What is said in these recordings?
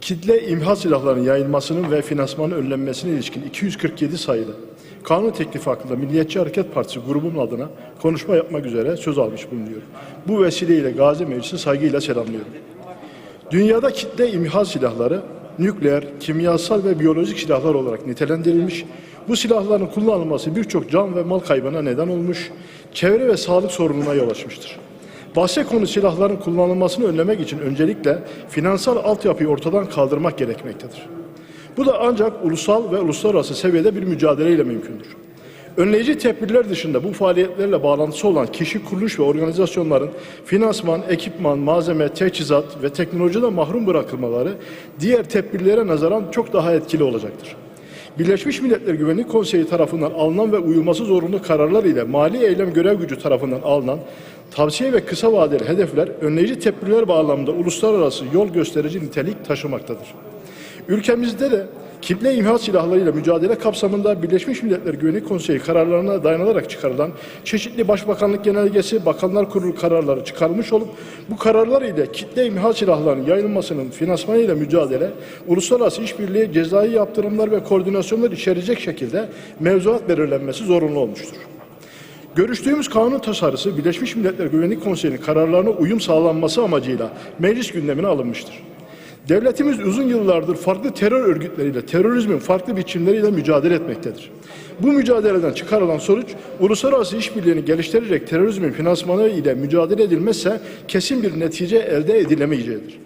kitle imha silahlarının yayılmasının ve finansmanın önlenmesine ilişkin 247 sayılı kanun teklifi hakkında Milliyetçi Hareket Partisi grubunun adına konuşma yapmak üzere söz almış bulunuyorum. Bu vesileyle Gazi Meclisi saygıyla selamlıyorum. Dünyada kitle imha silahları nükleer, kimyasal ve biyolojik silahlar olarak nitelendirilmiş. Bu silahların kullanılması birçok can ve mal kaybına neden olmuş, çevre ve sağlık sorununa yol açmıştır. Bahse konu silahların kullanılmasını önlemek için öncelikle finansal altyapıyı ortadan kaldırmak gerekmektedir. Bu da ancak ulusal ve uluslararası seviyede bir mücadeleyle mümkündür. Önleyici tedbirler dışında bu faaliyetlerle bağlantısı olan kişi, kuruluş ve organizasyonların finansman, ekipman, malzeme, teçhizat ve teknolojiden mahrum bırakılmaları diğer tedbirlere nazaran çok daha etkili olacaktır. Birleşmiş Milletler Güvenlik Konseyi tarafından alınan ve uyulması zorunlu kararlar ile mali eylem görev gücü tarafından alınan tavsiye ve kısa vadeli hedefler önleyici tedbirler bağlamında uluslararası yol gösterici nitelik taşımaktadır. Ülkemizde de kitle imha silahlarıyla mücadele kapsamında Birleşmiş Milletler Güvenlik Konseyi kararlarına dayanarak çıkarılan çeşitli Başbakanlık Genelgesi, Bakanlar Kurulu kararları çıkarılmış olup bu kararlar ile kitle imha silahlarının yayılmasının finansmanıyla mücadele, uluslararası işbirliği, cezai yaptırımlar ve koordinasyonlar içerecek şekilde mevzuat belirlenmesi zorunlu olmuştur. Görüştüğümüz kanun tasarısı Birleşmiş Milletler Güvenlik Konseyi'nin kararlarına uyum sağlanması amacıyla meclis gündemine alınmıştır. Devletimiz uzun yıllardır farklı terör örgütleriyle, terörizmin farklı biçimleriyle mücadele etmektedir. Bu mücadeleden çıkarılan sonuç, uluslararası işbirliğini geliştirerek terörizmin finansmanı ile mücadele edilmezse kesin bir netice elde edilemeyeceğidir.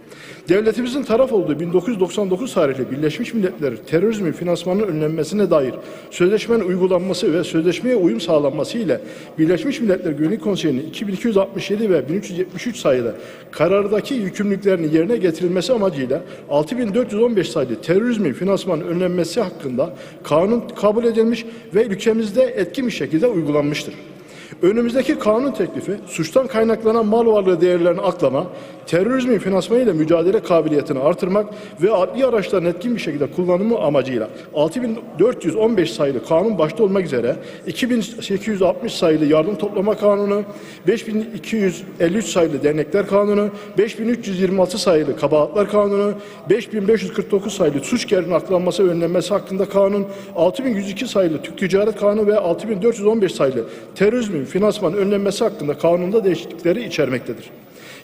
Devletimizin taraf olduğu 1999 tarihli Birleşmiş Milletler terörizmin finansmanının önlenmesine dair sözleşmenin uygulanması ve sözleşmeye uyum sağlanması ile Birleşmiş Milletler Güvenlik Konseyi'nin 2267 ve 1373 sayılı karardaki yükümlülüklerinin yerine getirilmesi amacıyla 6415 sayılı terörizmin finansmanının önlenmesi hakkında kanun kabul edilmiş ve ülkemizde etkin bir şekilde uygulanmıştır. Önümüzdeki kanun teklifi suçtan kaynaklanan mal varlığı değerlerini aklama, terörizmin finansmanıyla mücadele kabiliyetini artırmak ve adli araçların etkin bir şekilde kullanımı amacıyla 6415 sayılı kanun başta olmak üzere 2860 sayılı yardım toplama kanunu, 5253 sayılı dernekler kanunu, 5326 sayılı kabahatler kanunu, 5549 sayılı suç gerinin aklanması ve önlenmesi hakkında kanun, 6102 sayılı Türk Ticaret Kanunu ve 6415 sayılı terörizmin finansman önlenmesi hakkında kanunda değişiklikleri içermektedir.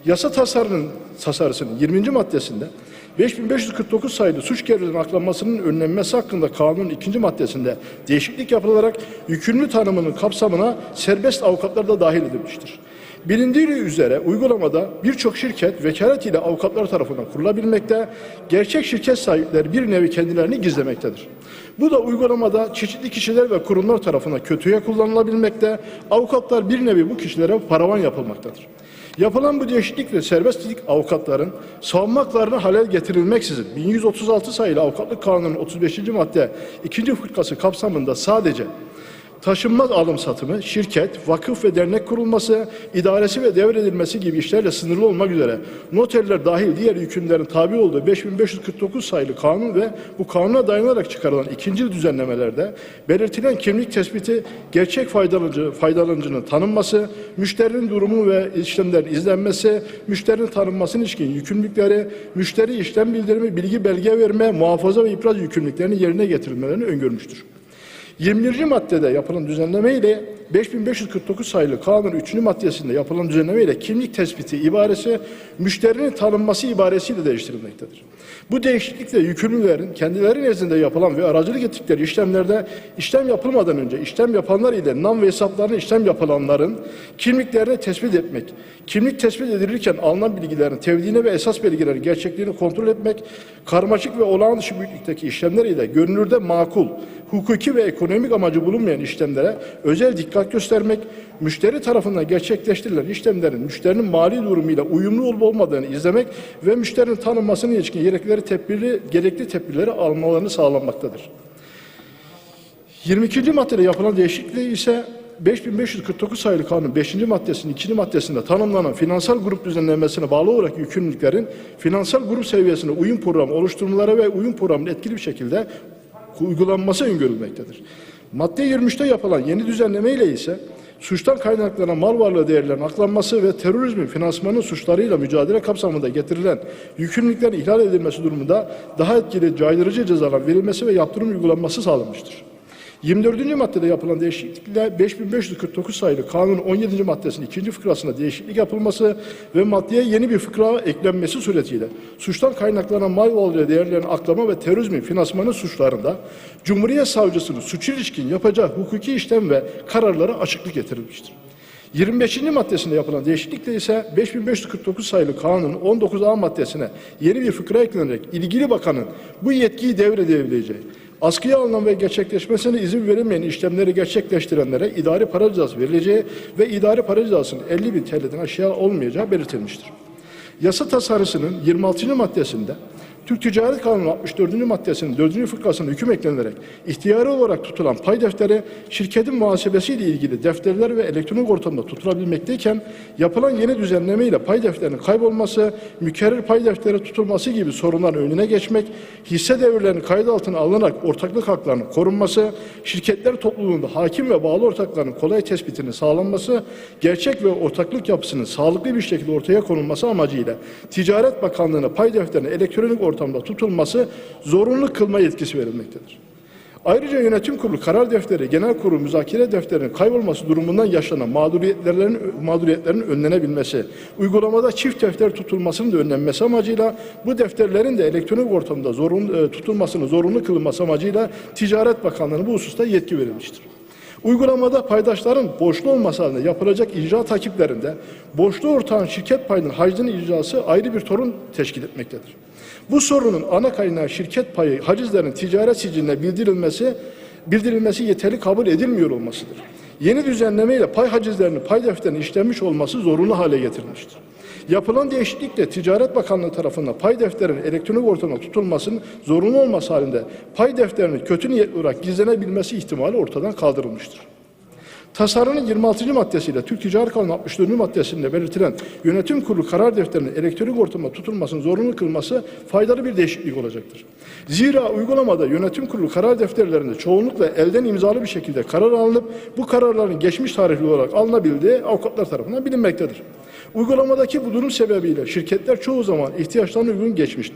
Yasa tasarının tasarısının 20. maddesinde 5549 sayılı suç gerilinin aklanmasının önlenmesi hakkında kanunun ikinci maddesinde değişiklik yapılarak yükümlü tanımının kapsamına serbest avukatlar da dahil edilmiştir. Bilindiği üzere uygulamada birçok şirket vekalet ile avukatlar tarafından kurulabilmekte, gerçek şirket sahipleri bir nevi kendilerini gizlemektedir. Bu da uygulamada çeşitli kişiler ve kurumlar tarafından kötüye kullanılabilmekte, avukatlar bir nevi bu kişilere paravan yapılmaktadır. Yapılan bu değişiklikle serbestlik avukatların savunmaklarına halel getirilmeksizin 1136 sayılı avukatlık kanunun 35. madde 2. fırkası kapsamında sadece taşınmaz alım satımı, şirket, vakıf ve dernek kurulması, idaresi ve devredilmesi gibi işlerle sınırlı olmak üzere noterler dahil diğer yükümlerin tabi olduğu 5549 sayılı kanun ve bu kanuna dayanarak çıkarılan ikinci düzenlemelerde belirtilen kimlik tespiti, gerçek faydalanıcı, faydalanıcının tanınması, müşterinin durumu ve işlemlerin izlenmesi, müşterinin tanınmasına ilişkin yükümlülükleri, müşteri işlem bildirimi, bilgi belge verme, muhafaza ve ipraz yükümlülüklerinin yerine getirilmelerini öngörmüştür. 21. maddede yapılan düzenleme ile 5549 sayılı kanun 3. maddesinde yapılan düzenleme ile kimlik tespiti ibaresi müşterinin tanınması ibaresiyle değiştirilmektedir. Bu değişiklikle yükümlülerin kendileri nezdinde yapılan ve aracılık ettikleri işlemlerde işlem yapılmadan önce işlem yapanlar ile nam ve hesaplarına işlem yapılanların kimliklerini tespit etmek, kimlik tespit edilirken alınan bilgilerin tevdiğine ve esas bilgilerin gerçekliğini kontrol etmek, karmaşık ve olağan dışı büyüklükteki işlemler ile görünürde makul, hukuki ve ekonomik amacı bulunmayan işlemlere özel dikkat göstermek, müşteri tarafından gerçekleştirilen işlemlerin müşterinin mali durumuyla uyumlu olup olmadığını izlemek ve müşterinin tanınmasına ilişkin gerekli tedbiri, gerekli tedbirleri almalarını sağlanmaktadır. 22. maddede yapılan değişikliği ise 5549 sayılı kanun 5. maddesinin 2. maddesinde tanımlanan finansal grup düzenlenmesine bağlı olarak yükümlülüklerin finansal grup seviyesine uyum programı oluşturmaları ve uyum programının etkili bir şekilde uygulanması öngörülmektedir. Madde 23'te yapılan yeni düzenleme ile ise suçtan kaynaklanan mal varlığı değerlerinin aklanması ve terörizmin finansmanı suçlarıyla mücadele kapsamında getirilen yükümlülüklerin ihlal edilmesi durumunda daha etkili caydırıcı cezalar verilmesi ve yaptırım uygulanması sağlanmıştır. 24. maddede yapılan değişiklikle 5549 sayılı kanun 17. maddesinin ikinci fıkrasına değişiklik yapılması ve maddeye yeni bir fıkra eklenmesi suretiyle suçtan kaynaklanan mal varlığı değerlerinin aklama ve terörizmin finansmanı suçlarında Cumhuriyet Savcısının suç ilişkin yapacağı hukuki işlem ve kararlara açıklık getirilmiştir. 25. maddesinde yapılan değişiklikle ise 5549 sayılı kanunun 19A maddesine yeni bir fıkra eklenerek ilgili bakanın bu yetkiyi devredebileceği, askıya alınan ve gerçekleşmesine izin verilmeyen işlemleri gerçekleştirenlere idari para cezası verileceği ve idari para cezasının 50 bin TL'den aşağı olmayacağı belirtilmiştir. Yasa tasarısının 26. maddesinde Türk Ticaret Kanunu 64. maddesinin 4. fıkrasına hüküm eklenerek ihtiyari olarak tutulan pay defteri şirketin muhasebesiyle ilgili defterler ve elektronik ortamda tutulabilmekteyken yapılan yeni düzenleme ile pay defterinin kaybolması, mükerrer pay defteri tutulması gibi sorunların önüne geçmek, hisse devirlerinin kayıt altına alınarak ortaklık haklarının korunması, şirketler topluluğunda hakim ve bağlı ortakların kolay tespitinin sağlanması, gerçek ve ortaklık yapısının sağlıklı bir şekilde ortaya konulması amacıyla Ticaret Bakanlığı'na pay defterinin elektronik tutulması zorunlu kılma yetkisi verilmektedir. Ayrıca yönetim kurulu karar defteri, genel kurulu müzakere defterinin kaybolması durumundan yaşanan mağduriyetlerin, mağduriyetlerin önlenebilmesi, uygulamada çift defter tutulmasının da önlenmesi amacıyla bu defterlerin de elektronik ortamda zorunlu, e, tutulmasının zorunlu kılınması amacıyla Ticaret Bakanlığı'na bu hususta yetki verilmiştir. Uygulamada paydaşların borçlu olması halinde yapılacak icra takiplerinde borçlu ortağın şirket payının hacdinin icrası ayrı bir sorun teşkil etmektedir. Bu sorunun ana kaynağı şirket payı hacizlerin ticaret siciline bildirilmesi, bildirilmesi yeterli kabul edilmiyor olmasıdır. Yeni düzenleme ile pay hacizlerinin pay defterine işlenmiş olması zorunlu hale getirilmiştir. Yapılan değişiklikle Ticaret Bakanlığı tarafından pay defterinin elektronik ortamda tutulmasının zorunlu olması halinde pay defterinin kötü niyetli olarak gizlenebilmesi ihtimali ortadan kaldırılmıştır. Tasarının 26. maddesiyle Türk Ticaret Kanunu 64. maddesinde belirtilen yönetim kurulu karar defterinin elektronik ortamda tutulmasının zorunlu kılması faydalı bir değişiklik olacaktır. Zira uygulamada yönetim kurulu karar defterlerinde çoğunlukla elden imzalı bir şekilde karar alınıp bu kararların geçmiş tarihli olarak alınabildiği avukatlar tarafından bilinmektedir. Uygulamadaki bu durum sebebiyle şirketler çoğu zaman ihtiyaçlarına uygun geçmiş,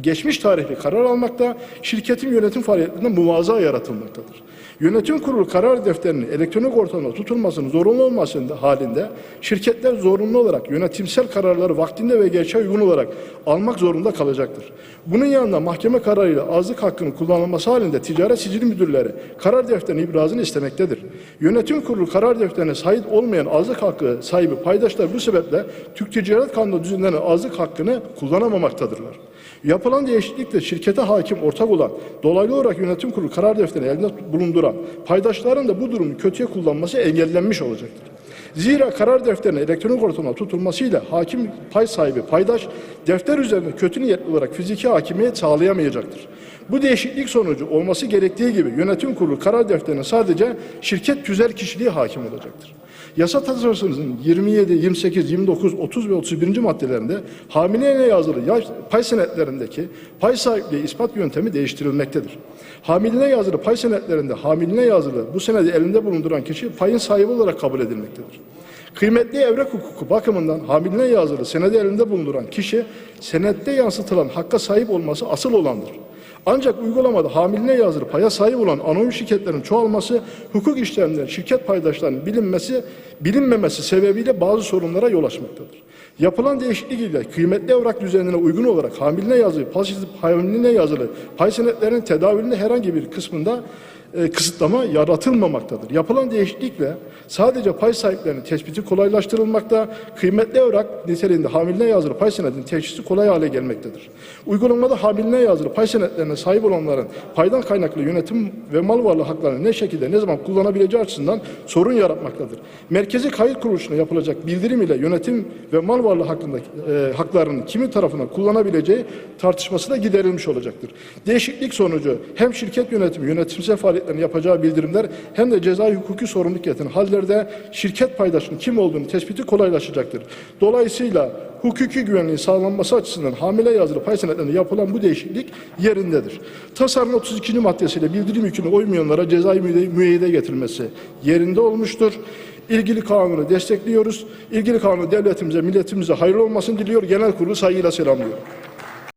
geçmiş tarihli karar almakta, şirketin yönetim faaliyetlerinde muvaza yaratılmaktadır. Yönetim kurulu karar defterinin elektronik ortamda tutulmasının zorunlu olmasında halinde şirketler zorunlu olarak yönetimsel kararları vaktinde ve gerçeğe uygun olarak almak zorunda kalacaktır. Bunun yanında mahkeme kararıyla azlık hakkının kullanılması halinde ticaret sicil müdürleri karar defterinin ibrazını istemektedir. Yönetim kurulu karar defterine sahip olmayan azlık hakkı sahibi paydaşlar bu sebeple Türk Ticaret Kanunu düzenlenen azlık hakkını kullanamamaktadırlar. Yapılan değişiklikle şirkete hakim ortak olan, dolaylı olarak yönetim kurulu karar defterini elinde bulunduran paydaşların da bu durumu kötüye kullanması engellenmiş olacaktır. Zira karar defterinin elektronik ortamda tutulmasıyla hakim pay sahibi paydaş defter üzerinde kötü niyetli olarak fiziki hakimiyet sağlayamayacaktır. Bu değişiklik sonucu olması gerektiği gibi yönetim kurulu karar defterine sadece şirket tüzel kişiliği hakim olacaktır. Yasa tasarısının 27, 28, 29, 30 ve 31. maddelerinde hamileyle yazılı pay senetlerindeki pay sahipliği ispat yöntemi değiştirilmektedir. Hamiline yazılı pay senetlerinde hamiline yazılı bu senedi elinde bulunduran kişi payın sahibi olarak kabul edilmektedir. Kıymetli evrak hukuku bakımından hamiline yazılı senedi elinde bulunduran kişi senette yansıtılan hakka sahip olması asıl olandır. Ancak uygulamada hamiline yazılı paya sahip olan anonim şirketlerin çoğalması, hukuk işlemlerinin şirket paydaşlarının bilinmesi, bilinmemesi sebebiyle bazı sorunlara yol açmaktadır. Yapılan değişiklik ile kıymetli evrak düzenine uygun olarak hamiline yazılı, hamiline yazılı pay senetlerinin tedavülünde herhangi bir kısmında e, kısıtlama yaratılmamaktadır. Yapılan değişiklikle sadece pay sahiplerinin tespiti kolaylaştırılmakta, kıymetli evrak niteliğinde hamiline yazılı pay senedinin teşhisi kolay hale gelmektedir. Uygulamada hamiline yazılı pay senetlerine sahip olanların paydan kaynaklı yönetim ve mal varlığı haklarını ne şekilde ne zaman kullanabileceği açısından sorun yaratmaktadır. Merkezi kayıt kuruluşuna yapılacak bildirim ile yönetim ve mal varlığı hakkındaki e, haklarının kimin tarafından kullanabileceği tartışması da giderilmiş olacaktır. Değişiklik sonucu hem şirket yönetimi yönetimsel faaliyet faaliyetlerini yapacağı bildirimler hem de cezai hukuki sorumluluk getiren hallerde şirket paydaşının kim olduğunu tespiti kolaylaşacaktır. Dolayısıyla hukuki güvenliğin sağlanması açısından hamile yazılı pay senetlerinde yapılan bu değişiklik yerindedir. Tasarının 32. maddesiyle bildirim yükünü uymayanlara cezai müeyyide getirilmesi yerinde olmuştur. İlgili kanunu destekliyoruz. İlgili kanunu devletimize, milletimize hayırlı olmasını diliyor. Genel kurulu saygıyla selamlıyorum.